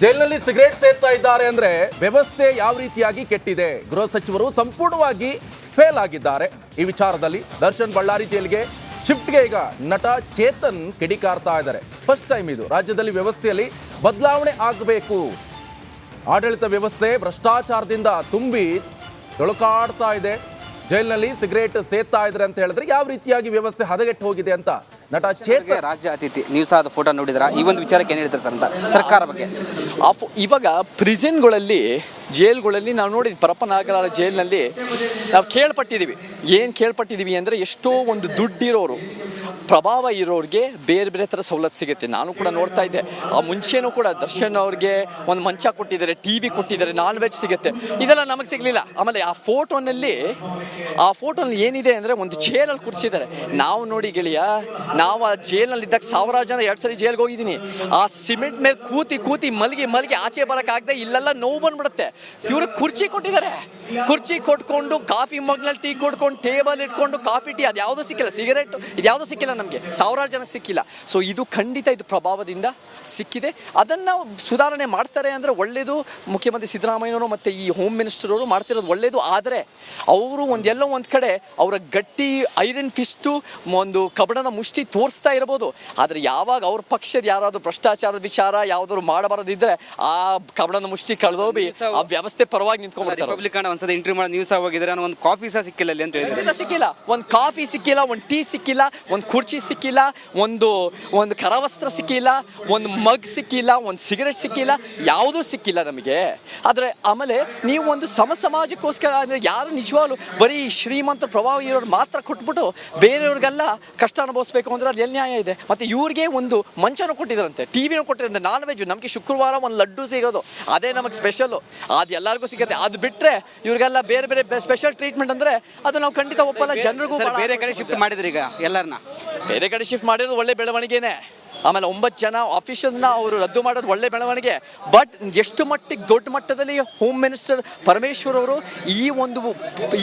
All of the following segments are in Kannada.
ಜೈಲಿನಲ್ಲಿ ಸಿಗರೇಟ್ ಸೇರ್ತಾ ಇದ್ದಾರೆ ಅಂದ್ರೆ ವ್ಯವಸ್ಥೆ ಯಾವ ರೀತಿಯಾಗಿ ಕೆಟ್ಟಿದೆ? ಗೃಹ ಸಚಿವರು ಸಂಪೂರ್ಣವಾಗಿ ಫೇಲ್ ಆಗಿದ್ದಾರೆ. ಈ ವಿಚಾರದಲ್ಲಿ ದರ್ಶನ್ ಬಳ್ಳಾರಿ ಜೈಲಿಗೆ ಶಿಫ್ಟ್ಗೆ ಈಗ ನಟ ಚೇತನ್ ಕಿಡಿಕಾರ್ತಾ ಇದ್ದಾರೆ. ಫಸ್ಟ್ ಟೈಮ್ ಇದು. ರಾಜ್ಯದಲ್ಲಿ ವ್ಯವಸ್ಥೆಯಲ್ಲಿ ಬದಲಾವಣೆ ಆಗಬೇಕು. ಆಡಳಿತ ವ್ಯವಸ್ಥೆ ಭ್ರಷ್ಟಾಚಾರದಿಂದ ತುಂಬಿ ತೊಳಕಾಡ್ತಾ ಇದೆ. ಜೈಲಿನಲ್ಲಿ ಸಿಗರೇಟ್ ಸೇರ್ತಾ ಇದ್ದಾರೆ ಅಂತ ಹೇಳಿದ್ರೆ ಯಾವ ರೀತಿಯಾಗಿ ವ್ಯವಸ್ಥೆ ಹದಗೆಟ್ಟು ಹೋಗಿದೆ ಅಂತ ನಟ ಚೇತನ್ ಚೇತನ್ ರಾಜ್ಯ ಅತಿಥಿ. ನೀವು ಸಹ ಅದು ಫೋಟೋ ನೋಡಿದ್ರ ಈ ಒಂದು ವಿಚಾರಕ್ಕೆ ಏನ್ ಹೇಳ್ತಾರೆ ಸರ್ ಅಂತ? ಸರ್ಕಾರ ಬಗ್ಗೆ. ಆ ಫೋ- ಇವಾಗ ಪ್ರಿಸನ್ಗಳಲ್ಲಿ ಜೈಲ್ಗಳಲ್ಲಿ ನಾವು ನೋಡಿದ್ವಿ ಪರಪ್ಪನಾಗರ ಜೈಲ್ನಲ್ಲಿ ನಾವು ಕೇಳ್ಪಟ್ಟಿದ್ದೀವಿ. ಏನು ಕೇಳ್ಪಟ್ಟಿದ್ದೀವಿ ಅಂದರೆ ಎಷ್ಟೋ ಒಂದು ದುಡ್ಡಿರೋರು. ಪ್ರಭಾವ ಇರೋರಿಗೆ ಬೇರೆ ಬೇರೆ ಥರ ಸವಲತ್ತು ಸಿಗುತ್ತೆ. ನಾನು ಕೂಡ ನೋಡ್ತಾ ಇದ್ದೆ. ಆ ಮುಂಚೆನೂ ಕೂಡ ದರ್ಶನ್ ಅವ್ರಿಗೆ ಒಂದು ಮಂಚ ಕೊಟ್ಟಿದ್ದಾರೆ ಟಿ ವಿ ಕೊಟ್ಟಿದ್ದಾರೆ ನಾನ್ ವೆಜ್ ಸಿಗುತ್ತೆ. ಇದೆಲ್ಲ ನಮಗೆ ಸಿಗಲಿಲ್ಲ. ಆಮೇಲೆ ಆ ಫೋಟೋನಲ್ಲಿ ಆ ಫೋಟೋನಲ್ಲಿ ಏನಿದೆ ಅಂದರೆ ಒಂದು ಜೇಲಲ್ಲಿ ಕೂರಿಸಿದ್ದಾರೆ. ನಾವು ನೋಡಿ ಗೆಳೆಯ, ನಾವು ಆ ಜೇಲ್ನಲ್ಲಿದ್ದಾಗ ಸಾವಿರಾರು ಜನ ಎರಡು ಸರಿ ಜೇಲ್ಗೆ ಹೋಗಿದ್ದೀನಿ. ಆ ಸಿಮೆಂಟ್ ಮೇಲೆ ಕೂತಿ ಕೂತಿ ಮಲಗಿ ಮಲಗಿ ಆಚೆ ಬರೋಕ್ಕಾಗದೆ ಇಲ್ಲೆಲ್ಲ ನೋವು ಬಂದ್ಬಿಡುತ್ತೆ. ಇವ್ರಿಗೆ ಕುರ್ಚಿ ಕೊಟ್ಟಿದ್ದಾರೆ. ಕುರ್ಚಿ ಕೊಟ್ಕೊಂಡು, ಕಾಫಿ ಮಗ್ನಲ್ಲಿ ಟೀ ಕೊಟ್ಕೊಂಡು ಟೇಬಲ್ ಇಟ್ಕೊಂಡು, ಕಾಫಿ, ಟೀ ಅದು ಯಾವುದೂ ಸಿಕ್ಕಿಲ್ಲ. ಸಿಗರೇಟ್ ಇದು ಯಾವುದೂ ಸಿಕ್ಕಿಲ್ಲ ನಮಗೆ. ಸಾವಿರಾರು ಜನಕ್ಕೆ ಸಿಕ್ಕಿಲ್ಲ. ಸೊ ಇದು ಖಂಡಿತ ಇದು ಪ್ರಭಾವದಿಂದ ಸಿಕ್ಕಿದೆ. ಅದನ್ನು ಸುಧಾರಣೆ ಮಾಡ್ತಾರೆ ಅಂದರೆ ಒಳ್ಳೆಯದು ಮುಖ್ಯಮಂತ್ರಿ ಸಿದ್ದರಾಮಯ್ಯನವರು ಮತ್ತು ಈ ಹೋಮ್ ಮಿನಿಸ್ಟರ್ ಅವರು ಮಾಡ್ತಿರೋದು ಒಳ್ಳೆಯದು ಆದರೆ ಅವರು ಒಂದೆಲ್ಲೋ ಒಂದು ಕಡೆ ಅವರ ಗಟ್ಟಿ ಐರನ್ ಫಿಸ್ಟು ಒಂದು ಕಬಡದ ಮುಷ್ಟಿ ತೋರಿಸ್ತಾ ಇರ್ಬೋದು. ಆದರೆ ಯಾವಾಗ ಅವ್ರ ಪಕ್ಷದ ಯಾರಾದರೂ ಭ್ರಷ್ಟಾಚಾರದ ವಿಚಾರ ಯಾವ್ದಾದ್ರು ಮಾಡಬಾರದಿದ್ರೆ ಆ ಕಬಡದ ಮುಷ್ಟಿ ಕಳೆದೋಗಿ ಆ ವ್ಯವಸ್ಥೆ ಪರವಾಗಿ ನಿಂತ್ಕೊಂಡ್ಬಿಡ್ತಾರೆ ರಿಪಬ್ಲಿಕನ್ ಒಂದ್ಸಲ ಇಂಟರ್ವ್ಯೂ ಮಾಡಿ ನ್ಯೂಸ್ ನಾನು ಒಂದು ಕಾಫಿ ಸಹ ಸಿಕ್ಕಿಲ್ಲ ಅಂತ ಹೇಳಿದ್ರೆ. ಸಿಕ್ಕಿಲ್ಲ. ಒಂದು ಕಾಫಿ ಸಿಕ್ಕಿಲ್ಲ ಒಂದು ಟೀ ಸಿಕ್ಕಿಲ್ಲ ಒಂದು ಕುರ್ಚಿ ಸಿಕ್ಕಿಲ್ಲ ಒಂದು ಒಂದು ಕರವಸ್ತ್ರ ಸಿಕ್ಕಿಲ್ಲ ಒಂದು ಮಗ್ ಸಿಕ್ಕಿಲ್ಲ ಒಂದು ಸಿಗರೆಟ್ ಸಿಕ್ಕಿಲ್ಲ ಯಾವುದೂ ಸಿಕ್ಕಿಲ್ಲ ನಮಗೆ. ಆದರೆ ಆಮೇಲೆ ನೀವು ಒಂದು ಸಮ ಸಮಾಜಕ್ಕೋಸ್ಕರ ಅಂದರೆ ಯಾರು ನಿಜವಾಗ್ಲು ಬರೀ ಶ್ರೀಮಂತ ಪ್ರಭಾವ ಇರೋರು ಮಾತ್ರ ಕೊಟ್ಬಿಟ್ಟು ಬೇರೆಯವ್ರಿಗೆಲ್ಲ ಕಷ್ಟ ಅನುಭವಿಸ್ಬೇಕು ಅಂದರೆ ಅದು ಎಲ್ಲಿ ನ್ಯಾಯ ಇದೆ? ಮತ್ತು ಇವ್ರಿಗೆ ಒಂದು ಮಂಚನ ಕೊಟ್ಟಿದ್ದಾರಂತೆ ಟಿ ವಿನೂ ಕೊಟ್ಟಿದ್ದಾರೆ ನಾನ್ ವೆಜ್ ನಮಗೆ ಶುಕ್ರವಾರ ಒಂದು ಲಡ್ಡು ಸಿಗೋದು ಅದೇ ನಮಗೆ ಸ್ಪೆಷಲು ಅದು ಎಲ್ಲರಿಗೂ ಸಿಗುತ್ತೆ. ಅದು ಬಿಟ್ಟರೆ ಇವ್ರಿಗೆಲ್ಲ ಬೇರೆ ಬೇರೆ ಸ್ಪೆಷಲ್ ಟ್ರೀಟ್ಮೆಂಟ್ ಅಂದರೆ ಅದು ನಾವು ಖಂಡಿತ ಒಪ್ಪಲ್ಲ ಜನರಿಗೂ ಬೇರೆ ಕಡೆ ಶಿಫ್ಟ್ ಮಾಡಿದ್ರಿ ಈಗ ಎಲ್ಲರನ್ನ? ಬೇರೆ ಕಡೆ ಶಿಫ್ಟ್ ಮಾಡಿರೋದು ಒಳ್ಳೆ ಬೆಳವಣಿಗೆನೆ. ಆಮೇಲೆ ಒಂಬತ್ತು ಜನ ಆಫೀಷಿಯಲ್ಸ್ನ ಅವರು ರದ್ದು ಮಾಡೋದು ಒಳ್ಳೆ ಬೆಳವಣಿಗೆ. ಬಟ್ ಎಷ್ಟು ಮಟ್ಟಿಗೆ ದೊಡ್ಡ ಮಟ್ಟದಲ್ಲಿ ಹೋಮ್ ಮಿನಿಸ್ಟರ್ ಪರಮೇಶ್ವರ್ ಅವರು ಈ ಒಂದು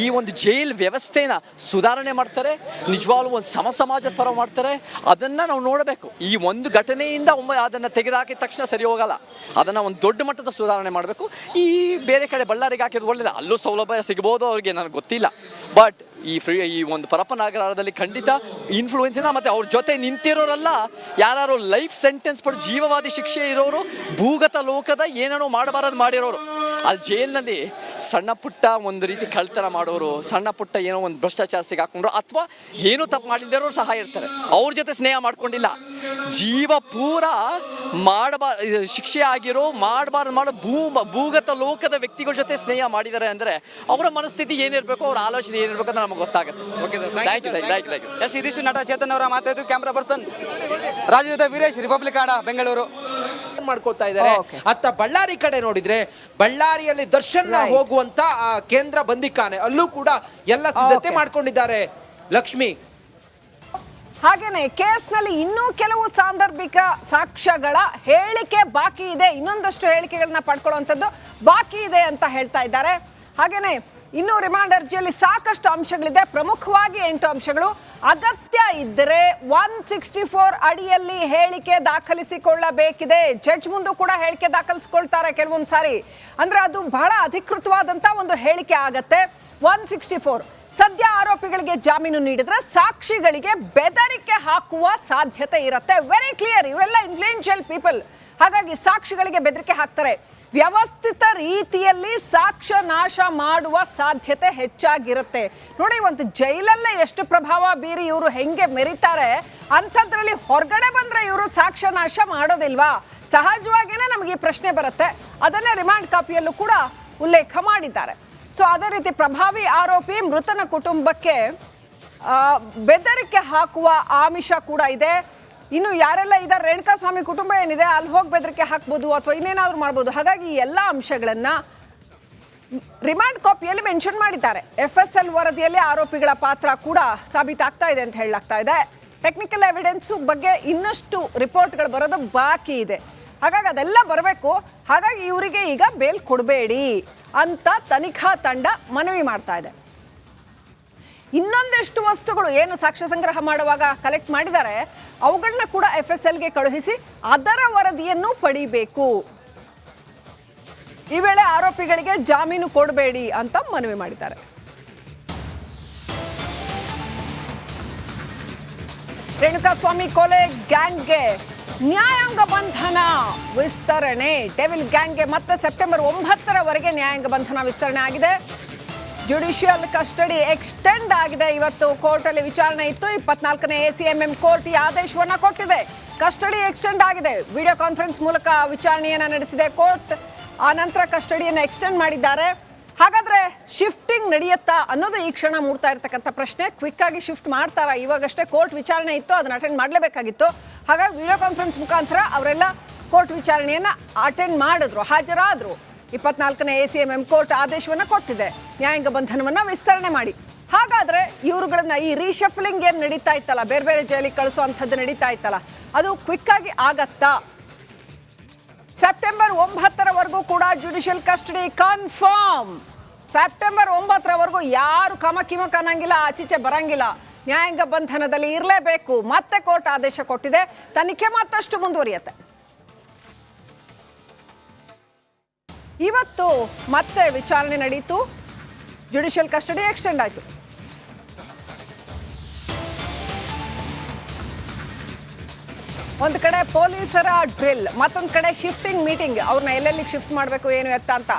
ಈ ಒಂದು ಜೈಲ್ ವ್ಯವಸ್ಥೆನ ಸುಧಾರಣೆ ಮಾಡ್ತಾರೆ, ನಿಜವಾಗ್ಲೂ ಒಂದು ಸಮ ಸಮಾಜದ ಪರ ಮಾಡ್ತಾರೆ, ಅದನ್ನು ನಾವು ನೋಡಬೇಕು. ಈ ಒಂದು ಘಟನೆಯಿಂದ ಒಮ್ಮೆ ಅದನ್ನು ತೆಗೆದುಹಾಕಿದ ತಕ್ಷಣ ಸರಿ ಹೋಗಲ್ಲ. ಅದನ್ನು ಒಂದು ದೊಡ್ಡ ಮಟ್ಟದ ಸುಧಾರಣೆ ಮಾಡಬೇಕು. ಈ ಬೇರೆ ಕಡೆ ಬಳ್ಳಾರಿಗೆ ಹಾಕಿರೋದು ಒಳ್ಳೇದು. ಅಲ್ಲೂ ಸೌಲಭ್ಯ ಸಿಗ್ಬೋದು ಅವ್ರಿಗೆ, ನನಗೆ ಗೊತ್ತಿಲ್ಲ. ಬಟ್ ಈ ಫ್ರೀ ಈ ಒಂದು ಪರಪ್ಪನಾಗರದಲ್ಲಿ ಖಂಡಿತ ಇನ್ಫ್ಲೂಯೆನ್ಸಿನ ಮತ್ತು ಅವ್ರ ಜೊತೆ ನಿಂತಿರೋರೆಲ್ಲ ಯಾರು ಲೈಫ್ ಸೆಂಟೆನ್ಸ್ ಪಟ್ಟು ಜೀವವಾದಿ ಶಿಕ್ಷೆ ಇರೋರು, ಭೂಗತ ಲೋಕದ ಏನೇನೋ ಮಾಡಬಾರದು ಮಾಡಿರೋರು. ಅಲ್ಲಿ ಜೈಲಿನಲ್ಲಿ ಸಣ್ಣ ಪುಟ್ಟ ಒಂದು ರೀತಿ ಕಳ್ತನ ಮಾಡೋರು ಸಣ್ಣ ಪುಟ್ಟ ಏನೋ ಒಂದು ಭ್ರಷ್ಟಾಚಾರ ಸಿಗಾಕೊಂಡ್ರು ಅಥವಾ ಏನೂ ತಪ್ಪು ಮಾಡಿಲ್ದಿರೋರು ಸಹ ಇರ್ತಾರೆ. ಅವ್ರ ಜೊತೆ ಸ್ನೇಹ ಮಾಡ್ಕೊಂಡಿಲ್ಲ. ಜೀವ ಪೂರ ಮಾಡಬಾರ ಶಿಕ್ಷೆ ಆಗಿರೋ ಮಾಡಬಾರ್ದು ಮಾಡೋ ಭೂ ಭೂಗತ ಲೋಕದ ವ್ಯಕ್ತಿಗಳ ಜೊತೆ ಸ್ನೇಹ ಮಾಡಿದ್ದಾರೆ ಅಂದರೆ ಅವರ ಮನಸ್ಥಿತಿ ಏನಿರಬೇಕು ಅವ್ರ ಆಲೋಚನೆ ಏನಿರಬೇಕು ಅಂತ ನಮಗೆ ಗೊತ್ತಾಗುತ್ತೆ. Okay sir thank you thank you thank you yes ಇದಿಷ್ಟು ನಟ ಚೇತನ್ ಅವರ ಮಾತಾಯ್ತು ಕ್ಯಾಮ್ರಾ ಪರ್ಸನ್ ರಾಜಯುತ ವೀರೇಶ್ ರಿಪಬ್ಲಿಕ್ ಆಡ ಬೆಂಗಳೂರು ಮಾಡ್ಕೋತಾ ಇದ್ದಾರೆ ಅತ್ತ ಬಳ್ಳಾರಿ ಕಡೆ ನೋಡಿದ್ರೆ ಬಳ್ಳಾರಿಯಲ್ಲಿ ದರ್ಶನ್ ಹೋಗುವಂತ ಕೇಂದ್ರ ಬಂದಿಕ್ಕಾನೆ. ಅಲ್ಲೂ ಕೂಡ ಎಲ್ಲ ಸಿದ್ಧತೆ ಮಾಡ್ಕೊಂಡಿದ್ದಾರೆ. ಲಕ್ಷ್ಮಿ. ಹಾಗೇನೆ ಕೇಸ್ನಲ್ಲಿ ಇನ್ನೂ ಕೆಲವು ಸಾಂದರ್ಭಿಕ ಸಾಕ್ಷ್ಯಗಳ ಹೇಳಿಕೆ ಬಾಕಿ ಇದೆ. ಇನ್ನೊಂದಷ್ಟು ಹೇಳಿಕೆಗಳನ್ನ ಪಡ್ಕೊಳ್ಳುವಂಥದ್ದು ಬಾಕಿ ಇದೆ ಅಂತ ಹೇಳ್ತಾ ಇದ್ದಾರೆ. ಹಾಗೇನೆ ಇನ್ನು ರಿಮಾಂಡ್ ಅರ್ಜಿಯಲ್ಲಿ ಸಾಕಷ್ಟು ಅಂಶಗಳಿದೆ. ಪ್ರಮುಖವಾಗಿ ಎಂಟು ಅಂಶಗಳು. ಅಗತ್ಯ ಇದ್ದರೆ ಒನ್ ಸಿಕ್ಸ್ಟಿ ಫೋರ್ ಅಡಿಯಲ್ಲಿ ಹೇಳಿಕೆ ದಾಖಲಿಸಿಕೊಳ್ಳಬೇಕಿದೆ. ಜಡ್ಜ್ ಮುಂದೆ ಕೂಡ ಹೇಳಿಕೆ ದಾಖಲಿಸ್ಕೊಳ್ತಾರೆ ಕೆಲವೊಂದು ಸಾರಿ. ಅಂದ್ರೆ ಅದು ಬಹಳ ಅಧಿಕೃತವಾದಂತ ಒಂದು ಹೇಳಿಕೆ ಆಗತ್ತೆ. ಒನ್ ಸಿಕ್ಸ್ಟಿ ಫೋರ್ ಸದ್ಯ ಆರೋಪಿಗಳಿಗೆ ಜಾಮೀನು ನೀಡಿದ್ರೆ ಸಾಕ್ಷಿಗಳಿಗೆ ಬೆದರಿಕೆ ಹಾಕುವ ಸಾಧ್ಯತೆ ಇರುತ್ತೆ. ವೆರಿ ಕ್ಲಿಯರ್ ಇವರೆಲ್ಲ ಇನ್ಫ್ಲೂಯೆನ್ಷಿಯಲ್ ಪೀಪಲ್ ಹಾಗಾಗಿ ಸಾಕ್ಷಿಗಳಿಗೆ ಬೆದರಿಕೆ ಹಾಕ್ತಾರೆ. ವ್ಯವಸ್ಥಿತ ರೀತಿಯಲ್ಲಿ ಸಾಕ್ಷ್ಯ ನಾಶ ಮಾಡುವ ಸಾಧ್ಯತೆ ಹೆಚ್ಚಾಗಿರುತ್ತೆ. ನೋಡಿ, ಒಂದು ಜೈಲಲ್ಲೇ ಎಷ್ಟು ಪ್ರಭಾವ ಬೀರಿ ಇವರು ಹೆಂಗೆ ಮೆರಿತಾರೆ, ಅಂಥದ್ರಲ್ಲಿ ಹೊರಗಡೆ ಬಂದ್ರೆ ಇವರು ಸಾಕ್ಷ್ಯ ನಾಶ ಮಾಡೋದಿಲ್ವಾ? ಸಹಜವಾಗಿಯೇ ನಮಗೆ ಈ ಪ್ರಶ್ನೆ ಬರುತ್ತೆ. ಅದನ್ನೇ ರಿಮಾಂಡ್ ಕಾಪಿಯಲ್ಲೂ ಕೂಡ ಉಲ್ಲೇಖ ಮಾಡಿದ್ದಾರೆ. ಸೊ ಅದೇ ರೀತಿ ಪ್ರಭಾವಿ ಆರೋಪಿ ಮೃತನ ಕುಟುಂಬಕ್ಕೆ ಬೆದರಿಕೆ ಹಾಕುವ ಆಮಿಷ ಕೂಡ ಇದೆ. ಇನ್ನು ಯಾರೆಲ್ಲ ಇದ್ದಾರೆ? ರೇಣುಕಾ ಸ್ವಾಮಿ ಕುಟುಂಬ ಏನಿದೆ? ಅಲ್ಲಿ ಹೋಗಿ ಬೆದರಿಕೆ ಹಾಕ್ಬೋದು ಅಥವಾ ಇನ್ನೇನಾದ್ರೂ ಮಾಡ್ಬೋದು? ಹಾಗಾಗಿ ಈ ಎಲ್ಲ ಅಂಶಗಳನ್ನ ರಿಮಾಂಡ್ ಕಾಪಿಯಲ್ಲಿ ಮೆನ್ಷನ್ ಮಾಡಿದ್ದಾರೆ. ಎಫ್ ಎಸ್ ಎಲ್ ವರದಿಯಲ್ಲಿ ಆರೋಪಿಗಳ ಪಾತ್ರ ಕೂಡ ಸಾಬೀತಾಗ್ತಾ ಇದೆ ಅಂತ ಹೇಳಲಾಗ್ತಾ ಇದೆ. ಟೆಕ್ನಿಕಲ್ ಎವಿಡೆನ್ಸು ಬಗ್ಗೆ ಇನ್ನಷ್ಟು ರಿಪೋರ್ಟ್ಗಳು ಬರೋದು ಬಾಕಿ ಇದೆ. ಹಾಗಾಗಿ ಅದೆಲ್ಲ ಬರಬೇಕು. ಹಾಗಾಗಿ ಇವರಿಗೆ ಈಗ ಬೇಲ್ ಕೊಡಬೇಡಿ ಅಂತ ತನಿಖಾ ತಂಡ ಮನವಿ ಮಾಡ್ತಾ ಇದೆ. ಇನ್ನೊಂದಷ್ಟು ವಸ್ತುಗಳು ಏನು ಸಾಕ್ಷ್ಯ ಸಂಗ್ರಹ ಮಾಡುವಾಗ ಕಲೆಕ್ಟ್ ಮಾಡಿದ್ದಾರೆ, ಅವುಗಳನ್ನ ಕೂಡ ಎಫ್ ಎಸ್ ಎಲ್ಗೆ ಕಳುಹಿಸಿ ಅದರ ವರದಿಯನ್ನು ಪಡಿಬೇಕು. ಈ ವೇಳೆ ಆರೋಪಿಗಳಿಗೆ ಜಾಮೀನು ಕೊಡಬೇಡಿ ಅಂತ ಮನವಿ ಮಾಡಿದ್ದಾರೆ. ರೇಣುಕಾಸ್ವಾಮಿ ಕೊಲೆ ಗ್ಯಾಂಗ್ಗೆ ನ್ಯಾಯಾಂಗ ಬಂಧನ ವಿಸ್ತರಣೆ. ಡೆವಿಲ್ ಗ್ಯಾಂಗ್ಗೆ ಮತ್ತೆ ಸೆಪ್ಟೆಂಬರ್ ಒಂಬತ್ತರವರೆಗೆ ನ್ಯಾಯಾಂಗ ಬಂಧನ ವಿಸ್ತರಣೆ ಆಗಿದೆ. ಜುಡಿಷಿಯಲ್ ಕಸ್ಟಡಿ ಎಕ್ಸ್ಟೆಂಡ್ ಆಗಿದೆ. ಇವತ್ತು ಕೋರ್ಟಲ್ಲಿ ವಿಚಾರಣೆ ಇತ್ತು. ಇಪ್ಪತ್ನಾಲ್ಕನೇ ಎ ಸಿ ಕೋರ್ಟ್ ಈ ಆದೇಶವನ್ನು ಕೊಟ್ಟಿದೆ. ಕಸ್ಟಡಿ ಎಕ್ಸ್ಟೆಂಡ್ ಆಗಿದೆ. ವಿಡಿಯೋ ಕಾನ್ಫರೆನ್ಸ್ ಮೂಲಕ ವಿಚಾರಣೆಯನ್ನು ನಡೆಸಿದೆ ಕೋರ್ಟ್. ಆ ನಂತರ ಕಸ್ಟಡಿಯನ್ನು ಎಕ್ಸ್ಟೆಂಡ್ ಮಾಡಿದ್ದಾರೆ. ಹಾಗಾದ್ರೆ ಶಿಫ್ಟಿಂಗ್ ನಡೆಯುತ್ತಾ ಅನ್ನೋದು ಈ ಕ್ಷಣ ಮೂಡ್ತಾ ಇರತಕ್ಕಂಥ ಪ್ರಶ್ನೆ. ಕ್ವಿಕ್ ಆಗಿ ಶಿಫ್ಟ್ ಮಾಡ್ತಾರಾ? ಇವಾಗಷ್ಟೇ ಕೋರ್ಟ್ ವಿಚಾರಣೆ ಇತ್ತು. ಅದನ್ನ ಅಟೆಂಡ್ ಮಾಡಲೇಬೇಕಾಗಿತ್ತು. ಹಾಗಾಗಿ ವಿಡಿಯೋ ಕಾನ್ಫರೆನ್ಸ್ ಮುಖಾಂತರ ಅವರೆಲ್ಲ ಕೋರ್ಟ್ ವಿಚಾರಣೆಯನ್ನ ಅಟೆಂಡ್ ಮಾಡಿದ್ರು. ಹಾಜರಾದ್ರು. ಇಪ್ಪತ್ನಾಲ್ಕನೇ A C M M court ಆದೇಶವನ್ನು ಕೊಟ್ಟಿದೆ. ನ್ಯಾಯಾಂಗ ಬಂಧನವನ್ನು ವಿಸ್ತರಣೆ ಮಾಡಿ. ಹಾಗಾದ್ರೆ ಇವರುಗಳನ್ನ ಈ ರೀಶಫ್ಲಿಂಗ್ ಏನು ನಡೀತಾ ಇತ್ತಲ್ಲ? ಬೇರೆ ಬೇರೆ ಜೈಲಿಗೆ ಕಳಿಸುವಂಥದ್ದು ನಡೀತಾ ಇತ್ತಲ್ಲ? ಅದು ಕ್ವಿಕ್ ಆಗಿ ಆಗತ್ತಾ? ಸೆಪ್ಟೆಂಬರ್ ಒಂಬತ್ತರವರೆಗೂ ಕೂಡ ಜುಡಿಷಿಯಲ್ ಕಸ್ಟಡಿ ಕನ್ಫರ್ಮ್ ಸೆಪ್ಟೆಂಬರ್ ಒಂಬತ್ತರವರೆಗೂ ಯಾರು ಕಮ ಕಿಮ ಕನ್ನಂಗಿಲ್ಲ, ಆಚೀಚೆ ಬರಂಗಿಲ್ಲ. ನ್ಯಾಯಾಂಗ ಬಂಧನದಲ್ಲಿ ಇರಲೇಬೇಕು. ಮತ್ತೆ ಕೋರ್ಟ್ ಆದೇಶ ಕೊಟ್ಟಿದೆ. ತನಿಖೆ ಮತ್ತಷ್ಟು ಮುಂದುವರಿಯುತ್ತೆ. ಇವತ್ತು ಮತ್ತೆ ವಿಚಾರಣೆ ನಡೆಯಿತು ಜುಡಿಷಿಯಲ್ ಕಸ್ಟಡಿ ಎಕ್ಸ್ಟೆಂಡ್ ಆಯಿತು. ಒಂದು ಕಡೆ ಪೊಲೀಸರ ಡ್ರಿಲ್ ಮತ್ತೊಂದು ಕಡೆ ಶಿಫ್ಟಿಂಗ್ ಮೀಟಿಂಗ್ ಅವ್ರನ್ನ ಎಲ್ಲೆಲ್ಲಿ ಶಿಫ್ಟ್ ಮಾಡಬೇಕು, ಏನು ಎತ್ತ ಅಂತ.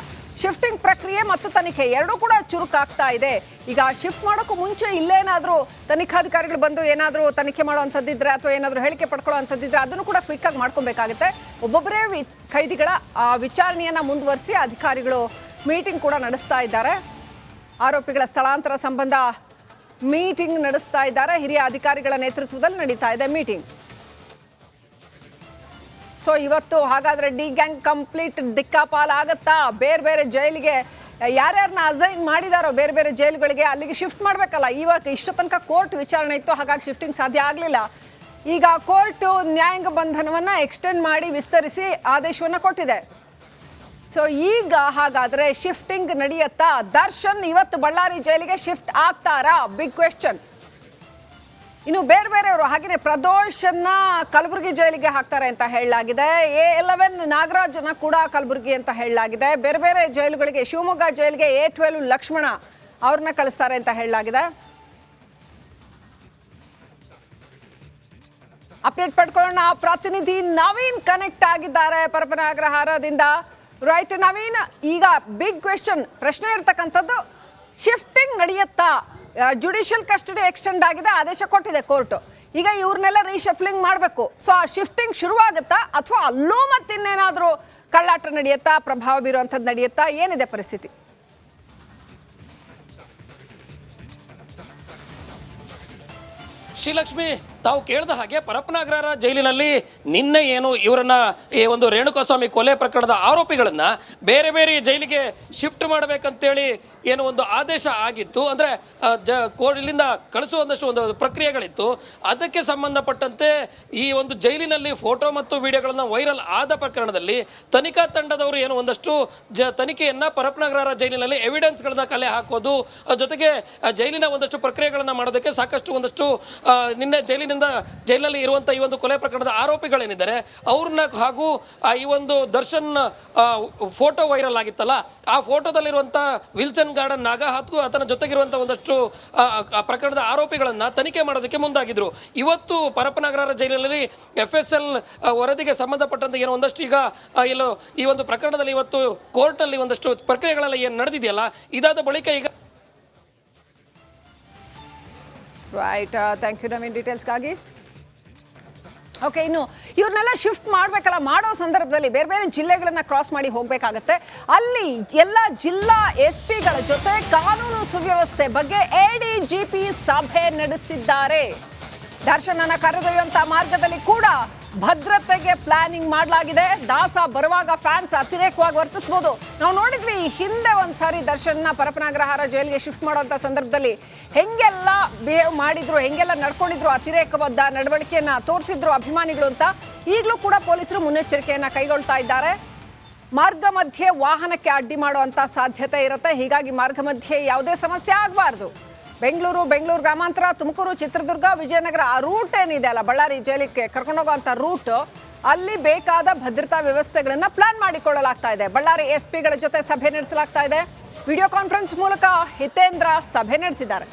ಶಿಫ್ಟಿಂಗ್ ಪ್ರಕ್ರಿಯೆ ಮತ್ತು ತನಿಖೆ ಎರಡೂ ಕೂಡ ಚುರುಕಾಗ್ತಾ ಇದೆ. ಈಗ ಶಿಫ್ಟ್ ಮಾಡೋಕ್ಕೂ ಮುಂಚೆ ಇಲ್ಲೇನಾದರೂ ತನಿಖಾಧಿಕಾರಿಗಳು ಬಂದು ಏನಾದರೂ ತನಿಖೆ ಮಾಡುವಂಥದ್ದಿದ್ರೆ ಅಥವಾ ಏನಾದರೂ ಹೇಳಿಕೆ ಪಡ್ಕೊಳ್ಳೋವಂಥದ್ದಿದ್ರೆ ಅದನ್ನು ಕೂಡ ಕ್ವಿಕ್ ಆಗಿ ಮಾಡ್ಕೊಬೇಕಾಗುತ್ತೆ. ಒಬ್ಬೊಬ್ಬರೇ ವಿ- ಆ, ವಿಚಾರಣೆಯನ್ನು ಮುಂದುವರಿಸಿ ಅಧಿಕಾರಿಗಳು ಮೀಟಿಂಗ್ ಕೂಡ ನಡೆಸ್ತಾ ಇದ್ದಾರೆ. ಆರೋಪಿಗಳ ಸ್ಥಳಾಂತರ ಸಂಬಂಧ ಮೀಟಿಂಗ್ ನಡೆಸ್ತಾ ಇದ್ದಾರೆ. ಹಿರಿಯ ಅಧಿಕಾರಿಗಳ ನೇತೃತ್ವದಲ್ಲಿ ನಡೀತಾ ಇದೆ ಮೀಟಿಂಗ್ ಸೊ ಇವತ್ತು ಹಾಗಾದ್ರೆ ಡಿ ಗ್ಯಾಂಗ್ ಕಂಪ್ಲೀಟ್ ದಿಕ್ಕಾಪಾಲ್ ಆಗತ್ತಾ ಬೇರೆ ಬೇರೆ ಜೈಲಿಗೆ ಯಾರ್ಯಾರನ್ನ ಅಸೈನ್ ಮಾಡಿದಾರೋ ಬೇರೆ ಬೇರೆ ಜೈಲುಗಳಿಗೆ ಅಲ್ಲಿಗೆ ಶಿಫ್ಟ್ ಮಾಡಬೇಕಲ್ಲ? ಇವಾಗ ಇಷ್ಟು ತನಕ ಕೋರ್ಟ್ ವಿಚಾರಣೆ ಇತ್ತು, ಹಾಗಾಗಿ ಶಿಫ್ಟಿಂಗ್ ಸಾಧ್ಯ ಆಗಲಿಲ್ಲ. ಈಗ ಕೋರ್ಟು ನ್ಯಾಯಾಂಗ ಬಂಧನವನ್ನ ಎಕ್ಸ್ಟೆಂಡ್ ಮಾಡಿ ವಿಸ್ತರಿಸಿ ಆದೇಶವನ್ನ ಕೊಟ್ಟಿದೆ. ಸೊ ಈಗ ಹಾಗಾದ್ರೆ ಶಿಫ್ಟಿಂಗ್ ನಡೆಯುತ್ತಾ? ದರ್ಶನ್ ಇವತ್ತು ಬಳ್ಳಾರಿ ಜೈಲಿಗೆ ಶಿಫ್ಟ್ ಆಗ್ತಾರಾ? ಬಿಗ್ ಕ್ವೆಶ್ಚನ್ ಇನ್ನು ಬೇರೆ ಬೇರೆಯವರು ಹಾಗೆಯೇ ಪ್ರದೋಷನ್ನ ಕಲಬುರಗಿ ಜೈಲಿಗೆ ಹಾಕ್ತಾರೆ ಅಂತ ಹೇಳಲಾಗಿದೆ. ಎ ಎಲೆವೆನ್ ನಾಗರಾಜನ ಕೂಡ ಕಲಬುರಗಿ ಅಂತ ಹೇಳಲಾಗಿದೆ. ಬೇರೆ ಬೇರೆ ಜೈಲುಗಳಿಗೆ, ಶಿವಮೊಗ್ಗ ಜೈಲಿಗೆ ಎ ಟ್ವೆಲ್ವ್ ಲಕ್ಷ್ಮಣ ಅವ್ರನ್ನ ಕಳಿಸ್ತಾರೆ ಅಂತ ಹೇಳಲಾಗಿದೆ. ಅಪ್ಡೇಟ್ ಪಡ್ಕೊಳ್ಳೋಣ. ಪ್ರತಿನಿಧಿ ನವೀನ್ ಕನೆಕ್ಟ್ ಆಗಿದ್ದಾರೆ ಪರಪನಾಗ್ರಹಾರದಿಂದ ರೈಟ್ ನವೀನ್, ಈಗ ಬಿಗ್ ಕ್ವೆಶನ್ ಪ್ರಶ್ನೆ ಇರ್ತಕ್ಕಂಥದ್ದು ಶಿಫ್ಟಿಂಗ್ ನಡೆಯುತ್ತಾ? ಜುಡಿಷಿಯಲ್ ಕಸ್ಟಡಿ ಎಕ್ಸ್ಟೆಂಡ್ ಆಗಿದೆ, ಆದೇಶ ಕೊಟ್ಟಿದೆ ಕೋರ್ಟ್ ಈಗ ಇವ್ರನ್ನೆಲ್ಲ ರೀಶಫ್ಲಿಂಗ್ ಮಾಡಬೇಕು. ಸೊ ಆ ಶಿಫ್ಟಿಂಗ್ ಶುರುವಾಗುತ್ತಾ ಅಥವಾ ಅಲ್ಲೂ ಮತ್ತಿನ್ನೇನಾದರೂ ಕಳ್ಳಾಟ ನಡೆಯುತ್ತಾ, ಪ್ರಭಾವ ಬೀರುವಂಥದ್ದು ನಡೆಯುತ್ತಾ, ಏನಿದೆ ಪರಿಸ್ಥಿತಿ? ಶ್ರೀಲಕ್ಷ್ಮಿ ತಾವು ಕೇಳಿದ ಹಾಗೆ ಪರಪ್ಪನಾಗ್ರಹಾರ ಜೈಲಿನಲ್ಲಿ ನಿನ್ನೆ ಏನು ಇವರನ್ನ ಈ ಒಂದು ರೇಣುಕಾಸ್ವಾಮಿ ಕೊಲೆ ಪ್ರಕರಣದ ಆರೋಪಿಗಳನ್ನ ಬೇರೆ ಬೇರೆ ಜೈಲಿಗೆ ಶಿಫ್ಟ್ ಮಾಡಬೇಕಂತೇಳಿ ಏನು ಒಂದು ಆದೇಶ ಆಗಿತ್ತು. ಅಂದ್ರೆ ಜ ಇಲ್ಲಿಂದ ಕಳಿಸುವಂತಷ್ಟು ಒಂದು ಪ್ರಕ್ರಿಯೆಗಳಿತ್ತು. ಅದಕ್ಕೆ ಸಂಬಂಧಪಟ್ಟಂತೆ ಈ ಒಂದು ಜೈಲಿನಲ್ಲಿ ಫೋಟೋ ಮತ್ತು ವಿಡಿಯೋಗಳನ್ನ ವೈರಲ್ ಆದ ಪ್ರಕರಣದಲ್ಲಿ ತನಿಖಾ ತಂಡದವರು ಏನು ಒಂದಷ್ಟು ಜ, ತನಿಖೆಯನ್ನು ಪರಪ್ಪನಗರ ಜೈಲಿನಲ್ಲಿ ಎವಿಡೆನ್ಸ್ಗಳನ್ನ ಕಲೆ ಹಾಕೋದು ಜೊತೆಗೆ ಜೈಲಿನ ಒಂದಷ್ಟು ಪ್ರಕ್ರಿಯೆಗಳನ್ನ ಮಾಡೋದಕ್ಕೆ ಸಾಕಷ್ಟು ಒಂದಷ್ಟು ನಿನ್ನೆ ನಿನ್ನೆ ಜೈಲಿನಿಂದ ಜೈಲಿನಲ್ಲಿ ಇರುವಂತ ಈ ಒಂದು ಕೊಲೆ ಪ್ರಕರಣದ ಆರೋಪಿಗಳೇನಿದ್ದಾರೆ, ಅವ್ರನ್ನ ಹಾಗೂ ಈ ಒಂದು ದರ್ಶನ್ ಫೋಟೋ ವೈರಲ್ ಆಗಿತ್ತಲ್ಲ, ಆ ಫೋಟೋದಲ್ಲಿರುವಂಥ ವಿಲ್ಸನ್ ಗಾರ್ಡನ್ ನಾಗ ಹಾಗೂ ಆತನ ಜೊತೆಗಿರುವಂಥ ಒಂದಷ್ಟು ಪ್ರಕರಣದ ಆರೋಪಿಗಳನ್ನ ತನಿಖೆ ಮಾಡೋದಕ್ಕೆ ಮುಂದಾಗಿದ್ರು. ಇವತ್ತು ಪರಪ್ಪನಗರ ಜೈಲಿನಲ್ಲಿ ಎಫ್ ಎಸ್ ಎಲ್ ವರದಿಗೆ ಸಂಬಂಧಪಟ್ಟಂತೆ ಏನೋ ಒಂದಷ್ಟು ಈಗ ಎಲ್ಲೋ ಈ ಒಂದು ಪ್ರಕರಣದಲ್ಲಿ ಇವತ್ತು ಕೋರ್ಟ್ನಲ್ಲಿ ಒಂದಷ್ಟು ಪ್ರಕ್ರಿಯೆಗಳೆಲ್ಲ ಏನು ನಡೆದಿದೆಯಲ್ಲ, ಇದಾದ ಬಳಿಕ ಈಗ ರೈಟ್ ಥ್ಯಾಂಕ್ ಯು ನವೀನ್ ಡೀಟೇಲ್ಸ್ಗಾಗಿ ಓಕೆ ಇನ್ನು ಇವ್ರನ್ನೆಲ್ಲ ಶಿಫ್ಟ್ ಮಾಡಬೇಕಲ್ಲ, ಮಾಡೋ ಸಂದರ್ಭದಲ್ಲಿ ಬೇರೆ ಬೇರೆ ಜಿಲ್ಲೆಗಳನ್ನ ಕ್ರಾಸ್ ಮಾಡಿ ಹೋಗಬೇಕಾಗತ್ತೆ. ಅಲ್ಲಿ ಎಲ್ಲ ಜಿಲ್ಲಾ ಎಸ್ ಪಿಗಳ ಜೊತೆ ಕಾನೂನು ಸುವ್ಯವಸ್ಥೆ ಬಗ್ಗೆ ಎಡಿಜಿಪಿ ಸಭೆ ನಡೆಸಿದ್ದಾರೆ. ದರ್ಶನನ ಕರೆದೊಯ್ಯುವಂತಹ ಮಾರ್ಗದಲ್ಲಿ ಕೂಡ ಭದ್ರತೆಗೆ ಪ್ಲಾನಿಂಗ್ ಮಾಡಲಾಗಿದೆ. ದಾಸ ಬರುವಾಗ ಫ್ಯಾನ್ಸ್ ಅತಿರೇಕವಾಗಿ ವರ್ತಿಸ್ಬೋದು. ನಾವು ನೋಡಿದ್ವಿ ಹಿಂದೆ ಒಂದ್ಸಾರಿ ದರ್ಶನ್ನ ಪರಪನಾಗ್ರಹಾರ ಜೈಲಿಗೆ ಶಿಫ್ಟ್ ಮಾಡುವಂಥ ಸಂದರ್ಭದಲ್ಲಿ ಹೆಂಗೆಲ್ಲ ಬಿಹೇವ್ ಮಾಡಿದ್ರು, ಹೆಂಗೆಲ್ಲ ನಡ್ಕೊಂಡಿದ್ರು, ಅತಿರೇಕವಾದ ನಡವಳಿಕೆಯನ್ನ ತೋರಿಸಿದ್ರು ಅಭಿಮಾನಿಗಳು ಅಂತ ಈಗಲೂ ಕೂಡ ಪೊಲೀಸರು ಮುನ್ನೆಚ್ಚರಿಕೆಯನ್ನ ಕೈಗೊಳ್ತಾ ಇದ್ದಾರೆ. ಮಾರ್ಗ ಮಧ್ಯೆ ವಾಹನಕ್ಕೆ ಅಡ್ಡಿ ಮಾಡುವಂಥ ಸಾಧ್ಯತೆ ಇರುತ್ತೆ. ಹೀಗಾಗಿ ಮಾರ್ಗ ಮಧ್ಯೆ ಯಾವುದೇ ಸಮಸ್ಯೆ ಆಗಬಾರ್ದು. ಬೆಂಗಳೂರು ಬೆಂಗಳೂರು ಗ್ರಾಮಾಂತರ, ತುಮಕೂರು, ಚಿತ್ರದುರ್ಗ, ವಿಜಯನಗರ ಆ ರೂಟ್ ಏನಿದೆ ಅಲ್ಲ, ಬಳ್ಳಾರಿ ಜೈಲಿಗೆ ಕರ್ಕೊಂಡೋಗುವಂಥ ರೂಟ್ ಅಲ್ಲಿ ಬೇಕಾದ ಭದ್ರತಾ ವ್ಯವಸ್ಥೆಗಳನ್ನು ಪ್ಲಾನ್ ಮಾಡಿಕೊಳ್ಳಲಾಗ್ತಾ ಇದೆ. ಬಳ್ಳಾರಿ ಎಸ್ ಪಿಗಳ ಜೊತೆ ಸಭೆ ನಡೆಸಲಾಗ್ತಾ ಇದೆ. ವಿಡಿಯೋ ಕಾನ್ಫರೆನ್ಸ್ ಮೂಲಕ ಹಿತೇಂದ್ರ ಸಭೆ ನಡೆಸಿದ್ದಾರೆ.